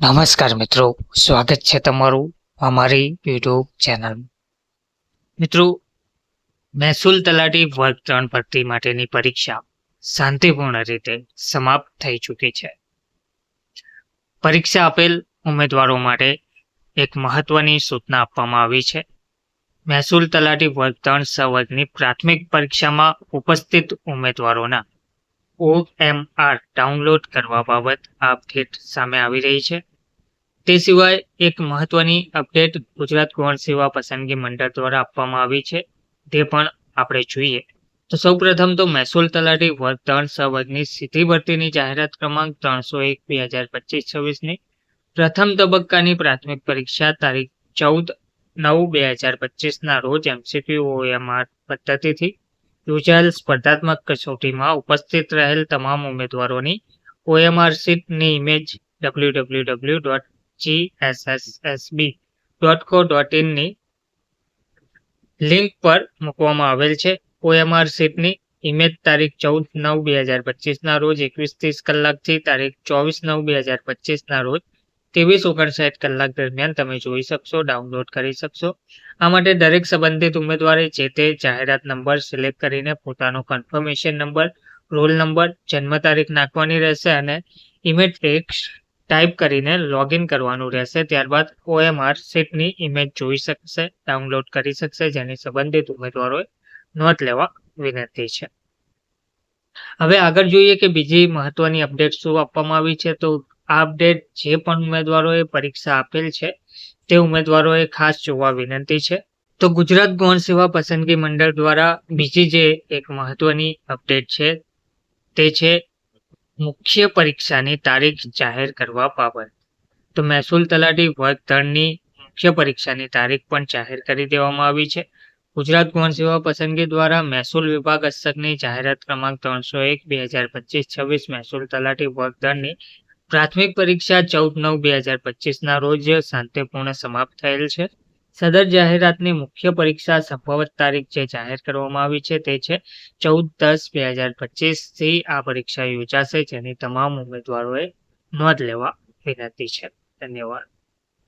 નમસ્કાર મિત્રો, સ્વાગત છે તમારું અમારી યુટ્યુબ ચેનલ મિત્રો, મહેસૂલ તલાટી વર્ગ ત્રણ ભરતી માટેની પરીક્ષા શાંતિપૂર્ણ રીતે સમાપ્ત થઈ ચૂકી છે. પરીક્ષા આપેલ ઉમેદવારો માટે એક મહત્વની સૂચના આપવામાં આવી છે. મહેસૂલ તલાટી વર્ગ ત્રણ સવર્ગની પ્રાથમિક પરીક્ષામાં ઉપસ્થિત ઉમેદવારોના ઓએમઆર ડાઉનલોડ કરવા બાબત અપડેટ સામે આવી રહી છે. તે સિવાય એક મહત્વની અપડેટ ગુજરાત ગૌણ સેવા પસંદગી મંડળ દ્વારા આપવામાં આવી છે. તે પણ આપણે જોઈએ. તો સૌપ્રથમ તો મહેસૂલ તલાટી વર્ગ ત્રણ સ વર્ગની સીધી ભરતીની જાહેરાત ક્રમાંક ત્રણસો એક બે હજાર પચીસ છવ્વીસની પ્રથમ તબક્કાની પ્રાથમિક પરીક્ષા તારીખ ચૌદ નવ બે હજાર પચીસના રોજ એમસીક્યુ ઓએમઆર પદ્ધતિથી યોજાયેલ સ્પર્ધાત્મક કસોટીમાં ઉપસ્થિત રહેલ તમામ ઉમેદવારોની ઓએમઆર સીટની image W W W dot GSSSB dot co dot ઇનની link પર મૂકવામાં આવેલ છે. ઓએમઆર સીટની ઇમેજ તારીખ ચૌદ નવ બે હજાર પચીસના રોજ એકવીસ ત્રીસ કલાકથી તારીખ ચોવીસ નવ બે હજાર પચીસના રોજ ત્રેવીસ ઓગણસાઠ કલાક દરમિયાન તમે જોઈ શકશો ડાઉનલોડ કરી શકશો. આ માટે દરેક સંબંધિત ઉમેદવારે જે તે જાહેરાત નંબર સિલેક્ટ કરીને પોતાનો કન્ફર્મેશન નંબર, રોલ નંબર, જન્મ તારીખ નાખવાની રહેશે અને ઇમેજ ટેક્સ્ટ ટાઈપ કરીને લોગિન કરવાનું રહેશે. ત્યારબાદ ઓએમઆર સીટની ઇમેજ જોઈ શકશે ડાઉનલોડ કરી શકશે, જેની સંબંધિત ઉમેદવારોએ નોંધ લેવા વિનંતી છે. હવે આગળ જોઈએ કે બીજી મહત્વની અપડેટ શું આપવામાં આવી છે, તો આ અપડેટ જે પણ ઉમેદવારોએ પરીક્ષા આપેલ છે, તે ઉમેદવારોએ ખાસ જોવા વિનંતી છે. તો ગુજરાત ગૌણ સેવા પસંદગી મંડળ દ્વારા બીજી જે એક મહત્વની અપડેટ છે, તે છે મુખ્ય પરીક્ષાની તારીખ જાહેર કરવા બાબત. તો મહેસૂલ તલાટી વર્ગ ત્રણની મુખ્ય પરીક્ષાની તારીખ પણ જાહેર કરી દેવામાં આવી છે. ગુજરાત ગૌણ સેવા પસંદગી દ્વારા મહેસૂલ વિભાગ હસ્તકની જાહેરાત ક્રમાંક ત્રણસો એક, બે હજાર પચીસ, છવ્વીસ મહેસૂલ તલાટી વર્ગ ત્રણની પ્રાથમિક પરીક્ષા ચૌદ નવ બે હજાર પચીસના રોજ શાંતિપૂર્ણ સમાપ્ત થયેલ છે. સદર જાહેરાતની મુખ્ય પરીક્ષા સંભવત તારીખ જે જાહેર કરવામાં આવી છે તે છે ચૌદ દસ બે હજાર પચીસથી આ પરીક્ષા યોજાશે. જેની તમામ ઉમેદવારોએ નોંધ લેવા વિનંતી છે. ધન્યવાદ.